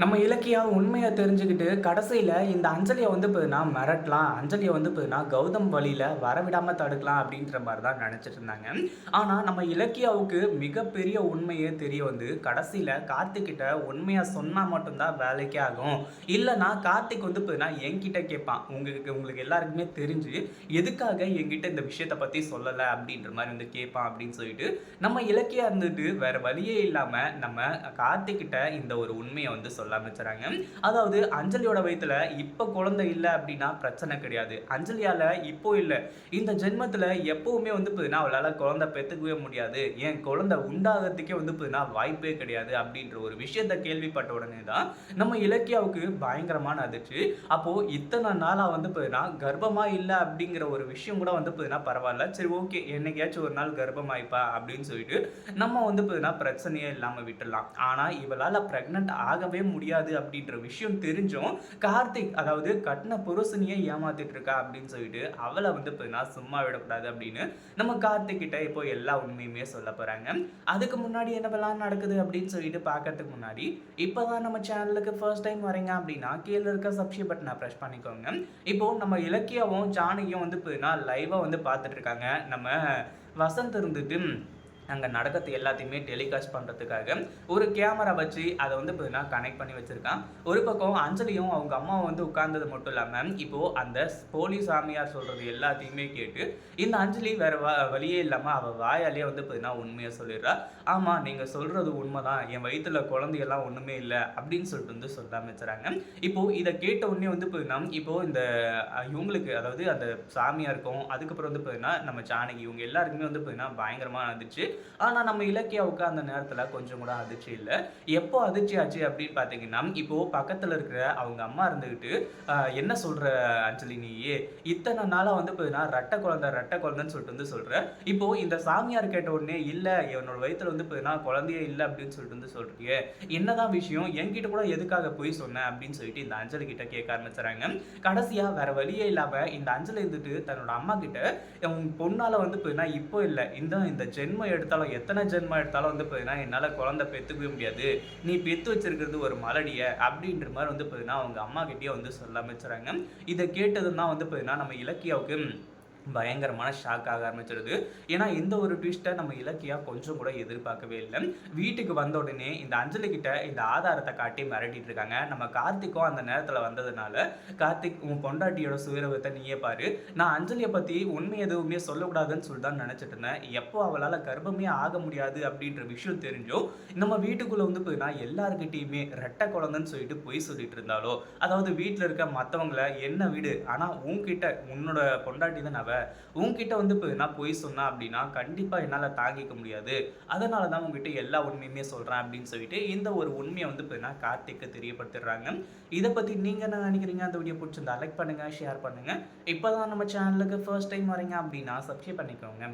நம்ம இலக்கியம் உண்மையை தெரிஞ்சுக்கிட்டு கடைசியில் இந்த அஞ்சலியை வந்து போதுனா மிரட்டலாம். அஞ்சலியை வந்து போதுனா கௌதம் வழியில் வரவிடாமல் தடுக்கலாம் அப்படின்ற மாதிரி தான் நினச்சிட்டு இருந்தாங்க. ஆனால் நம்ம இலக்கியாவுக்கு மிகப்பெரிய உண்மையே தெரிய வந்து கடைசியில் கார்த்திக்கிட்ட உண்மையாக சொன்னால் மட்டும்தான் வேலைக்கே ஆகும். இல்லைனா கார்த்திக் வந்து போதுனா என்கிட்ட கேட்பான். உங்களுக்கு உங்களுக்கு எல்லாருக்குமே தெரிஞ்சு எதுக்காக என்கிட்ட இந்த விஷயத்தை பற்றி சொல்லலை அப்படின்ற மாதிரி வந்து கேட்பான் அப்படின்னு சொல்லிட்டு நம்ம இலக்கியா இருந்துட்டு வேறு வழியே இல்லாமல் நம்ம கார்த்திக்கிட்ட இந்த ஒரு உண்மையை வந்து சொல்ல ஆரம்பிச்சுறாங்க அதாவது அஞ்சலியோட வயித்துல இப்போ குழந்தை இல்லை அப்படின்னா பிரச்சனை கிடையாது. அஞ்சலியால இப்போ இல்லை. இந்த ஜென்மத்தில் எப்போவுமே வந்து பார்த்தீங்கன்னா அவளால் குழந்தை பெற்றுக்கவே முடியாது. ஏன்? குழந்தை உண்டாகிறதுக்கே வந்து பார்த்தீங்கன்னா வாய்ப்பே கிடையாது அப்படின்ற ஒரு விஷயத்த கேள்விப்பட்ட உடனே தான் நம்ம இலக்கியாவுக்கு பயங்கரமான அதிர்ச்சி. அப்போ இத்தனை நாளாக வந்து பார்த்தீங்கன்னா கர்ப்பமா இல்லை அப்படிங்கிற ஒரு விஷயம் கூட வந்து பார்த்தீங்கன்னா பரவாயில்ல. சரி ஓகே. என்னைக்காச்சும் ஒரு நாள் கர்ப்பமாயிப்பா அப்படின்னு சொல்லிட்டு நம்ம வந்து பார்த்தீங்கன்னா பிரச்சனையே இல்லாமல் விட்டுடலாம். ஆனால் இவளால் ப்ரெக்னென்ட் ஆகவே முடியாது அப்படின்ற விஷயம் தெரிஞ்சும் கார்த்திக் அதாவது கட்டின புருஷனையே ஏமாத்திட்டு இருக்கா அப்படின்னு சொல்லிட்டு அவளை வந்து பார்த்தீங்கன்னா சும்மா விடக்கூடாது அப்படின்னு நம்ம கார்த்திக் கிட்ட இப்போ எல்லா உண்மையுமே சொல்ல போகிறாங்க அதுக்கு முன்னாடி என்னவெல்லாம் நடக்குது அப்படின்னு சொல்லிட்டு பார்க்கறதுக்கு முன்னாடி இப்போ தான் நம்ம சேனலுக்கு ஃபர்ஸ்ட் டைம் வரீங்க அப்படின்னா கீழே இருக்க சப்ஸ்கிரைப் பட்டனை ப்ரெஸ் பண்ணிக்கோங்க. இப்போ நம்ம இலக்கியாவும் ஜானகியும் வந்து பார்த்தீங்கன்னா லைவாக வந்து பார்த்துட்டு இருக்காங்க. நம்ம வசந்த் இருந்துட்டு அங்கே நடக்கிறது எல்லாத்தையுமே டெலிகாஸ்ட் பண்ணுறதுக்காக ஒரு கேமரா வச்சு அதை வந்து பார்த்தீங்கன்னா கனெக்ட் பண்ணி வச்சுருக்கான். ஒரு பக்கம் அஞ்சலியும் அவங்க அம்மா வந்து உட்கார்ந்தது மட்டும் இல்லாமல் இப்போது அந்த போலி சாமியார் சொல்கிறது எல்லாத்தையுமே கேட்டு இந்த அஞ்சலி வேறு வா வழியே இல்லாமல் அவள் வாயாலேயே வந்து பார்த்தீங்கன்னா உண்மையை சொல்லிடுறா. ஆமாம் நீங்கள் சொல்கிறது உண்மை தான் என் வயிற்றுல குழந்தையெல்லாம் ஒன்றுமே இல்லை அப்படின்னு சொல்லிட்டு வந்து சொல்ல ஆரம்பிச்சுறாங்க இப்போது இதை கேட்ட உடனே வந்து பார்த்தீங்கன்னா இப்போது இந்த இவங்களுக்கு அதாவது அந்த சாமியாருக்கும் அதுக்கப்புறம் வந்து பார்த்தீங்கன்னா நம்ம ஜானகி இவங்க எல்லாருக்குமே வந்து பார்த்தீங்கன்னா பயங்கரமாக இருந்துச்சு ஆனால் நம்ம இலக்கியாவுக்கு அந்த நேரத்தில் கொஞ்சம் கூட அதிர்ச்சி இல்லை. எப்போ அதிர்ச்சி ஆச்சு அப்படின்னு பார்த்தீங்கன்னா இப்போ பக்கத்தில் இருக்கிற அவங்க அம்மா இருந்துக்கிட்டு என்ன சொல்கிற அஞ்சலி நீயே? இத்தனை நாளாக வந்து பார்த்தீங்கன்னா ரெட்டை குழந்தை ரெட்டை குழந்தைன்னு சொல்லிட்டு வந்து சொல்கிறேன் இப்போ இந்த சாமியார் கேட்ட உடனே இல்லை என்னோட வயிற்றுல வந்து பார்த்தீங்கன்னா குழந்தையே இல்லை அப்படின்னு சொல்லிட்டு வந்து சொல்றியே. என்னதான் விஷயம் என்கிட்ட கூட எதுக்காக போய் சொன்னேன் அப்படின்னு சொல்லிட்டு இந்த அஞ்சலி கிட்ட கேட்க ஆரம்பிச்சுறாங்க. கடைசியா வேற வழியே இல்லாம இந்த அஞ்சலி இருந்துட்டு தன்னோட அம்மா கிட்ட உன் பொண்ணால வந்து பார்த்தீங்கன்னா இப்போ இல்லை. இந்த இந்த ஜென்மம் எடுத்தாலும் எத்தனை ஜென்மம் எடுத்தாலும் வந்து பார்த்தீங்கன்னா என்னால் குழந்தை பெற்றுக்கவே முடியாது. நீ பெத்து வச்சிருக்கிறது ஒரு மலடியை அப்படின்ற மாதிரி வந்து பார்த்தீங்கன்னா அவங்க அம்மா கிட்டேயே வந்து சொல்ல ஆரம்பிச்சுறாங்க இதை கேட்டதும் தான் வந்து பார்த்தீங்கன்னா நம்ம இலக்கியாவுக்கு பயங்கரமான ஷாக் ஆக ஆரம்பிச்சிருது. ஏன்னா இந்த ஒரு ட்விஸ்ட்டை நம்ம இலக்கியா கொஞ்சம் கூட எதிர்பார்க்கவே இல்லை. வீட்டுக்கு வந்த உடனே இந்த அஞ்சலி கிட்ட இந்த ஆதாரத்தை காட்டி மிரட்டிட்டு இருக்காங்க. நம்ம கார்த்திக்கும் அந்த நேரத்தில் வந்ததுனால கார்த்திக் உன் பொண்டாட்டியோட சுயரவத்தை நீயே பாரு. நான் அஞ்சலியை பற்றி உண்மை எதுவுமே சொல்லக்கூடாதுன்னு சொல்லி தான் நினச்சிட்டு இருந்தேன். எப்போ அவளால் கர்ப்பமே ஆக முடியாது அப்படின்ற விஷயம் தெரிஞ்சோ நம்ம வீட்டுக்குள்ளே வந்து போயினா எல்லாருக்கிட்டேயுமே ரெட்டை குழந்தைன்னு சொல்லிட்டு பொய் சொல்லிட்டு இருந்தாலோ? அதாவது வீட்டில் இருக்க மற்றவங்கள என்ன வீடு? ஆனால் உன்கிட்ட உன்னோட பொண்டாட்டி தான் அவ. உங்ககிட்ட வந்து இப்போ நான் பொய் சொன்னா அப்படின்னா கண்டிப்பாக என்னால் தாங்கிக்க முடியாது. அதனால தான் உங்ககிட்ட எல்லா உண்மையுமே சொல்கிறேன் அப்படின்னு சொல்லிட்டு இந்த ஒரு உண்மையை வந்து இப்போ நான் கார்த்திக்கு தெரியப்படுத்திடுறாங்க. இதை பற்றி நீங்கள் என்ன நினைக்கிறீங்க? அந்த வீடியோ பிடிச்சிருந்தா லைக் பண்ணுங்கள் ஷேர் பண்ணுங்கள் இப்போ தான் நம்ம சேனலுக்கு ஃபர்ஸ்ட் டைம் வரீங்க அப்படின்னா சப்ஸ்கிரைப் பண்ணிக்கோங்க.